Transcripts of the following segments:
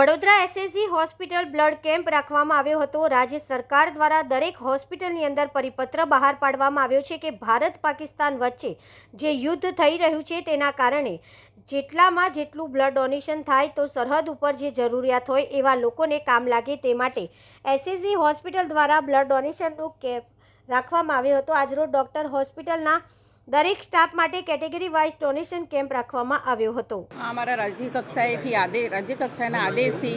Vadodara SSG hospital blood camp રાખવામાં આવ્યો હતો. રાજ્ય સરકાર દ્વારા દરેક હોસ્પિટલની અંદર પરિપત્ર બહાર પાડવામાં આવ્યો છે કે ભારત પાકિસ્તાન વચ્ચે જે યુદ્ધ થઈ રહ્યું છે તેના કારણે જેટલામાં જેટલું બ્લડ ડોનેશન થાય તો સરહદ ઉપર જે જરૂરિયાત હોય એવા લોકોને કામ લાગે તે માટે એસએસજી હોસ્પિટલ દ્વારા બ્લડ ડોનેશનનું કેમ્પ રાખવામાં આવ્યો હતો. આજરોજ ડૉક્ટર હોસ્પિટલના દરેક સ્ટાફ માટે કેટેગરી વાઇઝ ડોનેશન કેમ્પ રાખવામાં આવ્યો હતો. અમારા રાજ્ય કક્ષાએથી આદેશ રાજ્ય કક્ષાના આદેશથી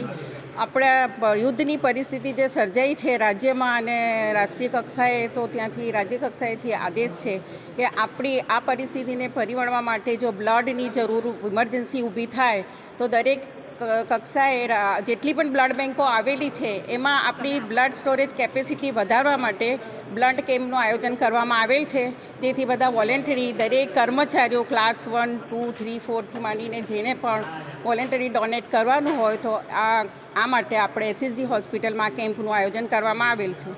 આપણા યુદ્ધની પરિસ્થિતિ જે સર્જાઈ છે રાજ્યમાં અને રાષ્ટ્રીય કક્ષાએ તો ત્યાંથી, રાજ્ય કક્ષાએથી આદેશ છે કે આપણી, આ પરિસ્થિતિને ફરી વળવા માટે જો બ્લડની જરૂર, ઇમરજન્સી ઊભી થાય તો દરેક કક્ષાએ જેટલી પણ બ્લડ બેન્કો આવેલી છે એમાં આપણી બ્લડ સ્ટોરેજ કેપેસિટી વધારવા માટે બ્લડ કેમ્પનું આયોજન કરવામાં આવેલ છે. તેથી બધા વોલેન્ટરી દરેક કર્મચારીઓ ક્લાસ વન ટુ થ્રી ફોરથી માંડીને જેને પણ વોલેન્ટરી ડોનેટ કરવાનું હોય તો આ આ માટે આપણે એસએસજી હોસ્પિટલમાં કેમ્પનું આયોજન કરવામાં આવેલ છે.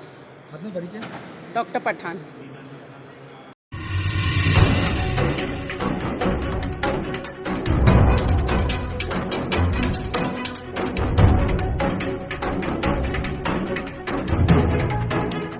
ડૉક્ટર પઠાણ.